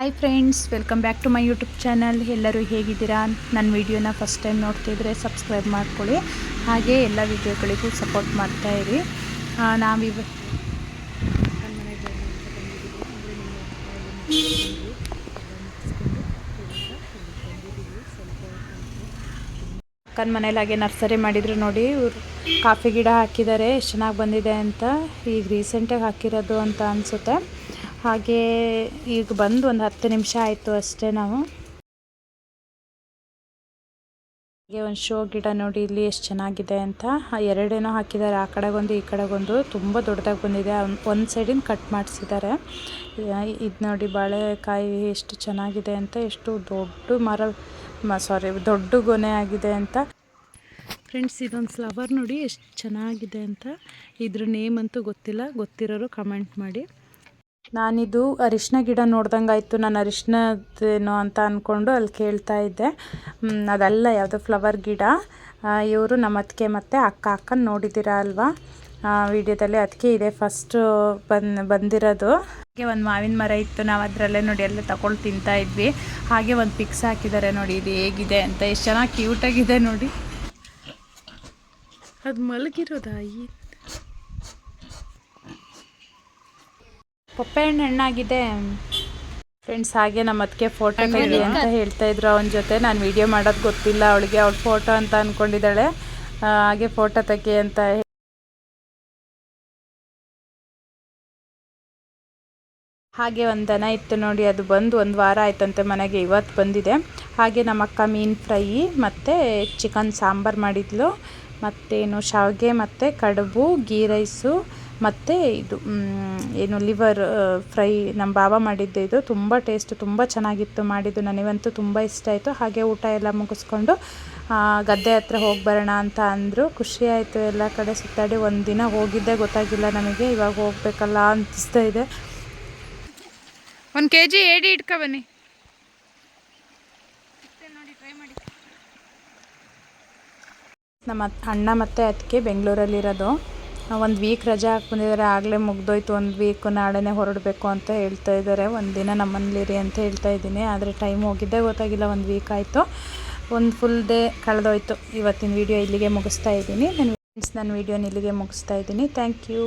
Hi friends welcome back to my YouTube channel ಎಲ್ಲರೂ ಹೇಗಿದ್ದೀರಾ? ನನ್ನ ವಿಡಿಯೋನ ಫಸ್ಟ್ ಟೈಮ್ ನೋಡ್ತಿದ್ರೆ ಸಬ್ಸ್ಕ್ರೈಬ್ ಮಾಡ್ಕೊಳ್ಳಿ. ಹಾಗೆ ಎಲ್ಲ ವಿಡಿಯೋಗಳಿಗೂ ಸಪೋರ್ಟ್ ಮಾಡ್ತಾ ಇರಿ. ನಾವಿವ ಅಕ್ಕನ ಮನೇಲಿ ಹಾಗೆ ನರ್ಸರಿ ಮಾಡಿದ್ರು ನೋಡಿ. ಇವರು ಕಾಫಿ ಗಿಡ ಹಾಕಿದ್ದಾರೆ. ಎಷ್ಟು ಚೆನ್ನಾಗಿ ಬಂದಿದೆ ಅಂತ. ಈಗ ರೀಸೆಂಟಾಗಿ ಹಾಕಿರೋದು ಅಂತ ಅನಿಸುತ್ತೆ. ಹಾಗೆ ಈಗ ಬಂದು ಒಂದು ಹತ್ತು ನಿಮಿಷ ಆಯಿತು ಅಷ್ಟೇ ನಾವು. ಹಾಗೆ ಒಂದು ಶೋ ಗಿಡ ನೋಡಿ ಇಲ್ಲಿ ಎಷ್ಟು ಚೆನ್ನಾಗಿದೆ ಅಂತ. ಎರಡೇನೋ ಹಾಕಿದ್ದಾರೆ, ಆ ಕಡೆಗೊಂದು, ಈ ಕಡೆಗೊಂದು. ತುಂಬ ದೊಡ್ಡದಾಗಿ ಬಂದಿದೆ. ಒಂದು ಸೈಡಿನ ಕಟ್ ಮಾಡಿಸಿದ್ದಾರೆ. ಇದು ನೋಡಿ ಬಾಳೆಕಾಯಿ ಎಷ್ಟು ಚೆನ್ನಾಗಿದೆ ಅಂತ, ಎಷ್ಟು ದೊಡ್ಡ ಮರ ಸಾರಿ ದೊಡ್ಡ ಗೊನೆ ಆಗಿದೆ ಅಂತ. ಫ್ರೆಂಡ್ಸ್ ಇದೊಂದು ಫ್ಲವರ್ ನೋಡಿ ಎಷ್ಟು ಚೆನ್ನಾಗಿದೆ ಅಂತ. ಇದ್ರ ನೇಮ್ ಅಂತೂ ಗೊತ್ತಿಲ್ಲ. ಗೊತ್ತಿರೋರು ಕಮೆಂಟ್ ಮಾಡಿ. ನಾನಿದು ಅರಿಶಿನ ಗಿಡ ನೋಡ್ದಂಗೆ ಆಯಿತು ನಾನು ಅರಿಶಿನದೇನೋ ಅಂತ ಅಂದ್ಕೊಂಡು ಅಲ್ಲಿ ಕೇಳ್ತಾ ಇದ್ದೆ. ಅದಲ್ಲ ಯಾವುದೋ ಫ್ಲವರ್ ಗಿಡ. ಇವರು ನಮ್ಮ ಅತ್ತಿಗೆ ಮತ್ತು ಅಕ್ಕ ಅಕ್ಕನ ನೋಡಿದ್ದೀರಾ ಅಲ್ವಾ? ವಿಡಿಯೋದಲ್ಲಿ ಅದಕ್ಕೆ ಇದೆ ಫಸ್ಟು ಬಂದು, ಬಂದಿರೋದು. ಹಾಗೆ ಒಂದು ಮಾವಿನ ಮರ ಇತ್ತು. ನಾವು ಅದರಲ್ಲೇ ನೋಡಿ ಎಲ್ಲ ತಗೊಂಡು ತಿಂತಾ ಇದ್ವಿ. ಹಾಗೆ ಒಂದು ಪಿಕ್ಸ್ ಹಾಕಿದ್ದಾರೆ ನೋಡಿ, ಇದು ಹೇಗಿದೆ ಅಂತ. ಎಷ್ಟು ಚೆನ್ನಾಗಿ ಕ್ಯೂಟಾಗಿದೆ ನೋಡಿ. ಅದು ಮಲಗಿರೋದಾ ಪಪ್ಪೆ ಹಣ್ಣು ಹಣ್ಣಾಗಿದೆ. ಫ್ರೆಂಡ್ಸ್ ಹಾಗೆ ನಮ್ಮ ಅದಕ್ಕೆ ಫೋಟೋ ತೆಗಿ ಅಂತ ಹೇಳ್ತಾ ಇದ್ರು ಅವನ ಜೊತೆ. ನಾನು ವಿಡಿಯೋ ಮಾಡೋದು ಗೊತ್ತಿಲ್ಲ ಅವಳಿಗೆ ಅವಳ ಫೋಟೋ ಅಂತ ಅಂದ್ಕೊಂಡಿದ್ದಾಳೆ ಹಾಗೆ ಫೋಟೋ ತೆಗಿ ಅಂತ ಹಾಗೆ ಒಂದು ದನ ಇತ್ತು ನೋಡಿ ಅದು ಬಂದು ಒಂದು ವಾರ ಆಯ್ತಂತೆ ಮನೆಗೆ ಇವತ್ತು ಬಂದಿದೆ. ಹಾಗೆ ನಮ್ಮ ಅಕ್ಕ ಮೀನು ಫ್ರೈ ಮತ್ತು ಚಿಕನ್ ಸಾಂಬಾರು ಮಾಡಿದ್ಲು. ಮತ್ತೇನು ಶಾವಿಗೆ ಮತ್ತು ಕಡುಬು ಗೀ ರೈಸು ಮತ್ತು ಇದು ಏನು ಲಿವರ್ ಫ್ರೈ ನಮ್ಮ ಬಾಬಾ ಮಾಡಿದ್ದೆ ಇದು. ತುಂಬ ಟೇಸ್ಟ್ ತುಂಬ ಚೆನ್ನಾಗಿತ್ತು ಮಾಡಿದ್ದು. ನನಗಂತೂ ತುಂಬ ಇಷ್ಟ ಆಯಿತು. ಹಾಗೆ ಊಟ ಎಲ್ಲ ಮುಗಿಸ್ಕೊಂಡು ಗದ್ದೆ ಹತ್ರ ಹೋಗಿ ಬರೋಣ ಅಂತ ಅಂದರು. ಖುಷಿಯಾಯಿತು ಎಲ್ಲ ಕಡೆ ಸುತ್ತಾಡಿ. ಒಂದು ದಿನ ಹೋಗಿದ್ದೆ ಗೊತ್ತಾಗಿಲ್ಲ ನಮಗೆ. ಇವಾಗ ಹೋಗಬೇಕಲ್ಲ ಅನಿಸ್ತಾ ಇದೆ. ಒಂದು ಕೆ ಜಿ ಏಡಿ ಇಟ್ಕೊ ಬನ್ನಿ. ನಮ್ಮ ಅಣ್ಣ ಮತ್ತು ಅದಕ್ಕೆ ಬೆಂಗಳೂರಲ್ಲಿರೋದು. ಒಂದು ವೀಕ್ ರಜೆ ಹಾಕಿ ಬಂದಿದ್ದಾರೆ ಆಗಲೇ ಮುಗ್ದೋಯ್ತು, ಒಂದು ವೀಕ್ ನಾಳೆನೇ ಹೊರಡಬೇಕು ಅಂತ ಹೇಳ್ತಾ ಇದ್ದಾರೆ ಒಂದು ದಿನ ನಮ್ಮನೇಲಿರಿ ಅಂತ ಹೇಳ್ತಾ ಇದ್ದೀನಿ, ಆದರೆ ಟೈಮ್ ಹೋಗಿದ್ದೇ ಗೊತ್ತಾಗಿಲ್ಲ, ಒಂದು ವೀಕ್ ಆಯಿತು. ಒಂದು ಫುಲ್ ಡೇ ಕಳೆದೋಯ್ತು. ಇವತ್ತಿನ ವೀಡಿಯೋ ಇಲ್ಲಿಗೆ ಮುಗಿಸ್ತಾ ಇದ್ದೀನಿ. ನನ್ನ ಫ್ರೆಂಡ್ಸ್ ನನ್ನ ವೀಡಿಯೋನ ಇಲ್ಲಿಗೆ ಮುಗಿಸ್ತಾ ಇದ್ದೀನಿ. Thank you